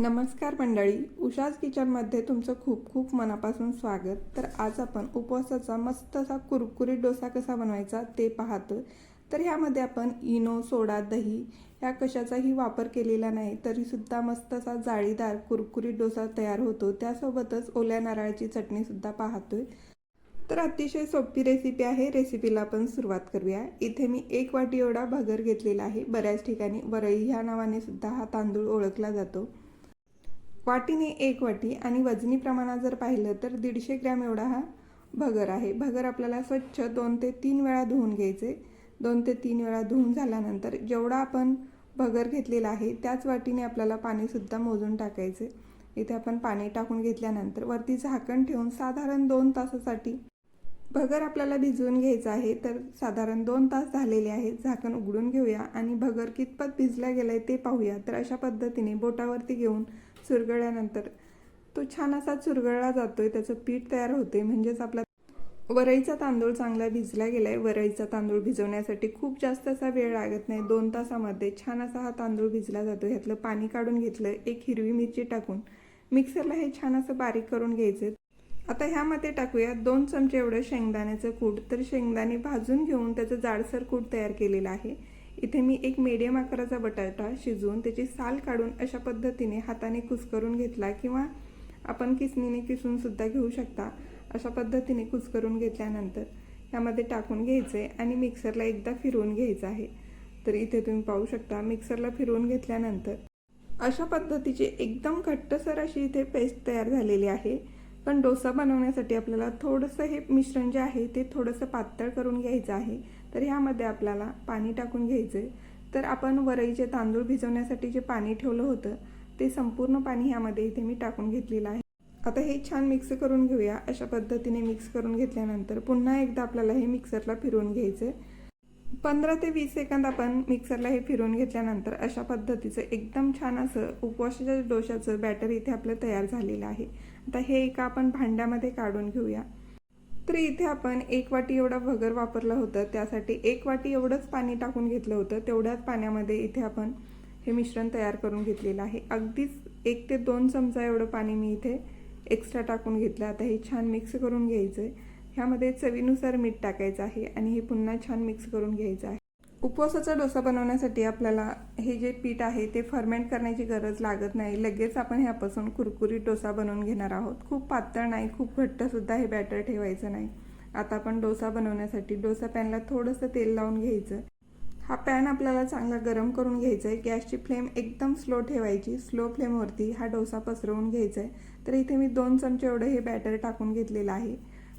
नमस्कार मंडळी उषाज किचनमध्ये तुमचं खूप खूप मनापासून स्वागत. तर आज आपण उपवासाचा मस्त असा कुरकुरीत डोसा कसा बनवायचा ते पाहतो तर ह्यामध्ये आपण इनो सोडा दही ह्या कशाचाही वापर केलेला नाही तरीसुद्धा मस्त असा जाळीदार कुरकुरीत डोसा तयार होतो. त्यासोबतच ओल्या नारळाची चटणीसुद्धा पाहतोय. तर अतिशय सोपी रेसिपी आहे. रेसिपीला आपण सुरुवात करूया. इथे मी एक वाटी एवढा भगर घेतलेला आहे. बऱ्याच ठिकाणी वरई ह्या नावाने सुद्धा हा तांदूळ ओळखला जातो. वाटीने एक वाटी आणि वजनी प्रमाणात जर पाहिलं तर दीडशे ग्रॅम एवढा हा भगर आहे. भगर आपल्याला स्वच्छ दोन ते तीन वेळा धुवून घ्यायचे. दोन ते तीन वेळा धुवून झाल्यानंतर जेवढा आपण भगर घेतलेला आहे त्याच वाटीने आपल्याला पाणीसुद्धा मोजून टाकायचे. इथे आपण पाणी टाकून घेतल्यानंतर वरती झाकण ठेवून साधारण दोन तासासाठी भगर आपल्याला भिजवून घ्यायचं आहे. तर साधारण दोन तास झालेले आहेत झाकण उघडून घेऊया आणि भगर कितपत भिजला आहे ते पाहूया. तर अशा पद्धतीने बोटावरती घेऊन चुरगळल्यानंतर तो छान असा चुरगळला जातोय त्याचं पीठ तयार होते म्हणजेच आपला वरईचा तांदूळ चांगला भिजला गेलाय. वरईचा तांदूळ भिजवण्यासाठी खूप जास्त असा वेळ लागत नाही. दोन तासामध्ये छान असा हा तांदूळ भिजला जातो. ह्यातलं पाणी काढून घेतलं एक हिरवी मिरची टाकून मिक्सरला हे छान असं बारीक करून घ्यायचं. आता ह्यामध्ये टाकूया दोन चमचे एवढं शेंगदाण्याचं कूट. तर शेंगदाणे भाजून घेऊन त्याचं जाडसर कूट तयार केलेलं आहे. इथे मी एक मीडियम आकाराचा बटाटा शिजवून त्याची साल काढून अशा पद्धतीने हाताने कुस्करून घेतला किंवा आपण किसणीने किसूनसुद्धा घेऊ शकता. अशा पद्धतीने कुस्करून घेतल्यानंतर ह्यामध्ये टाकून घ्यायचे आणि मिक्सरला एकदा फिरवून घ्यायचं आहे. तर इथे तुम्ही पाहू शकता मिक्सरला फिरवून घेतल्यानंतर अशा पद्धतीची एकदम घट्टसर अशी इथे पेस्ट तयार झालेली आहे. पण डोसा बनवण्यासाठी आपल्याला थोडंसं हे मिश्रण जे आहे ते थोडंसं पातळ करून घ्यायचं आहे. तर ह्यामध्ये आपल्याला पाणी टाकून घ्यायचं आहे तर आपण वरईचे तांदूळ भिजवण्यासाठी जे पाणी ठेवलं होतं ते संपूर्ण पाणी ह्यामध्ये इथे मी टाकून घेतलेलं आहे. आता हे छान मिक्स करून घेऊया. अशा पद्धतीने मिक्स करून घेतल्यानंतर पुन्हा एकदा आपल्याला हे मिक्सरला फिरवून घ्यायचं आहे पंधरा ते वीस सेकंद आपण मिक्सरला हे फिरवून घेतल्यानंतर अशा पद्धतीचं एकदम छान असं उपवासाच्या डोशाचं बॅटर इथे आपलं तयार झालेलं आहे. आता हे एका आपण भांड्यामध्ये काढून घेऊया. तर इथे आपण एक वाटी एवढा भगर वापरलं होतं. त्यासाठी एक वाटी एवढंच पाणी टाकून घेतलं होतं. तेवढ्याच पाण्यामध्ये इथे आपण हे मिश्रण तयार करून घेतलेलं आहे. अगदीच एक ते दोन चमचा एवढं पाणी मी इथे एक्स्ट्रा टाकून घेतलं. आता हे छान मिक्स करून घ्यायचं आहे ह्यामध्ये चवीनुसार मीठ टाकायचं आहे आणि हे पुन्हा छान मिक्स करून घ्यायचं आहे. उपवासाचा डोसा बनवण्यासाठी आपल्याला हे जे पीठ आहे ते फर्मेंट करण्याची गरज लागत नाही. लगेच आपण ह्यापासून कुरकुरीत डोसा बनवून घेणार आहोत. खूप पातळ नाही खूप घट्टसुद्धा हे बॅटर ठेवायचं नाही. आता आपण डोसा बनवण्यासाठी डोसा पॅनला थोडंसं तेल लावून घ्यायचं. हा पॅन आपल्याला चांगला गरम करून घ्यायचा आहे गॅसची फ्लेम एकदम स्लो ठेवायची. स्लो फ्लेमवरती हा डोसा पसरवून घ्यायचा आहे तर इथे मी दोन चमचे एवढं हे बॅटर टाकून घेतलेलं आहे.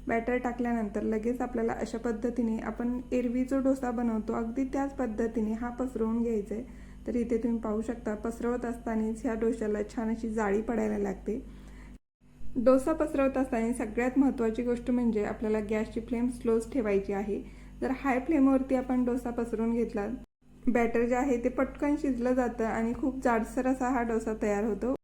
बॅटर टाकल्यानंतर लगेच आपल्याला अशा पद्धतीने आपण एरवी जो डोसा बनवतो. अगदी त्याच पद्धतीने हा पसरवून घ्यायचा आहे. तर इथे तुम्ही पाहू शकता पसरवत असतानाच ह्या डोशाला छान अशी जाळी पडायला लागते. डोसा पसरवत असताना सगळ्यात महत्त्वाची गोष्ट म्हणजे आपल्याला गॅसची फ्लेम स्लोच ठेवायची आहे. जर हाय फ्लेमवरती आपण डोसा पसरून घेतला बॅटर जे आहे ते पटकन शिजलं जातं आणि खूप जाडसर असा हा डोसा तयार होतो.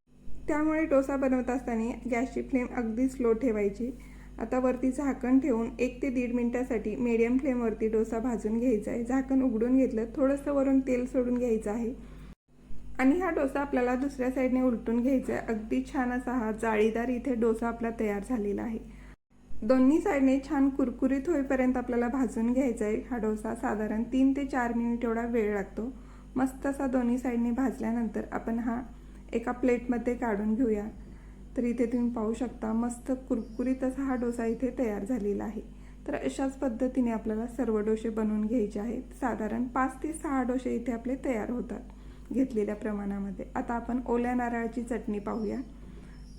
त्यामुळे डोसा बनवत असताना गॅसची फ्लेम अगदी स्लो ठेवायची. आता वरती झाकण ठेवून एक ते दीड मिनटासाठी मीडियम फ्लेमवरती डोसा भाजून घ्यायचा आहे. झाकण उघडून घेतलं थोडंसं वरून तेल सोडून घ्यायचं आहे. आणि हा डोसा आपल्याला दुसऱ्या साईडने उलटून घ्यायचा आहे. अगदी छान असा हा जाळीदार इथे डोसा आपला तयार झालेला आहे. दोन्ही साईडने छान कुरकुरीत होईपर्यंत आपल्याला भाजून घ्यायचा आहे. हा डोसा साधारण तीन ते चार मिनिट एवढा वेळ लागतो. मस्त असा दोन्ही साईडने भाजल्यानंतर आपण हा एका प्लेटमध्ये काढून घेऊया. तर इथे तुम्ही पाहू शकता मस्त कुरकुरीत असा हा डोसा इथे तयार झालेला आहे. तर अशाच पद्धतीने आपल्याला सर्व डोसे बनवून घ्यायचे आहेत. साधारण पाच ते सहा डोसे इथे आपले तयार होतात घेतलेल्या प्रमाणामध्ये. आता आपण ओल्या नारळाची चटणी पाहूया.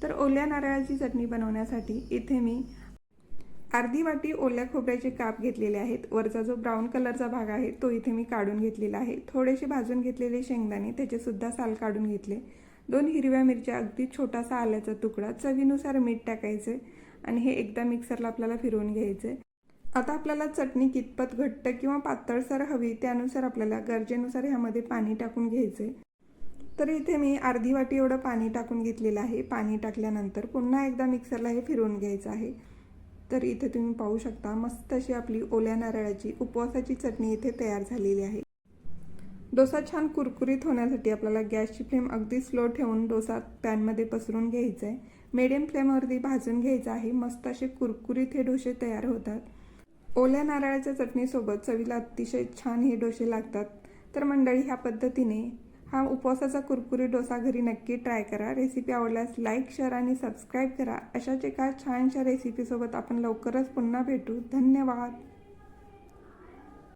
तर ओल्या नारळाची चटणी बनवण्यासाठी इथे मी अर्धी वाटी ओल्या खोबऱ्याचे काप घेतलेले आहेत. वरचा जो ब्राऊन कलरचा भाग आहे तो इथे मी काढून घेतलेला आहे. थोडेसे भाजून घेतलेले शेंगदाणे त्याचेसुद्धा साल काढून घेतले. दोन हिरव्या मिरच्या अगदी छोटासा आल्याचा तुकडा चवीनुसार मीठ टाकायचे आणि हे एकदा मिक्सरला आपल्याला फिरवून घ्यायचे. आता आपल्याला चटणी कितपत घट्ट किंवा पातळसर हवी त्यानुसार आपल्याला गरजेनुसार ह्यामध्ये पाणी टाकून घ्यायचे. तर इथे मी अर्धी वाटी एवढं पाणी टाकून घेतलेलं आहे. पाणी टाकल्यानंतर पुन्हा एकदा मिक्सरला हे फिरवून घ्यायचं आहे. तर इथे तुम्ही पाहू शकता मस्त अशी आपली ओल्या नारळाची उपवासाची चटणी इथे तयार झालेली आहे. डोसा छान कुरकुरीत होण्यासाठी आपल्याला गॅसची फ्लेम अगदी स्लो ठेवून डोसा पॅनमध्ये पसरून घ्यायचा आहे मिडियम फ्लेमवरती भाजून घ्यायचा आहे. मस्त असे कुरकुरीत हे डोसे तयार होतात. ओल्या नारळाच्या चटणीसोबत चवीला अतिशय छान हे डोसे लागतात. तर मंडळी ह्या पद्धतीने हा उपवासाचा कुरकुरीत डोसा घरी नक्की ट्राय करा. रेसिपी आवडल्यास लाईक शेअर आणि सबस्क्राईब करा. अशाच एका छानशा रेसिपीसोबत आपण लवकरच पुन्हा भेटू. धन्यवाद.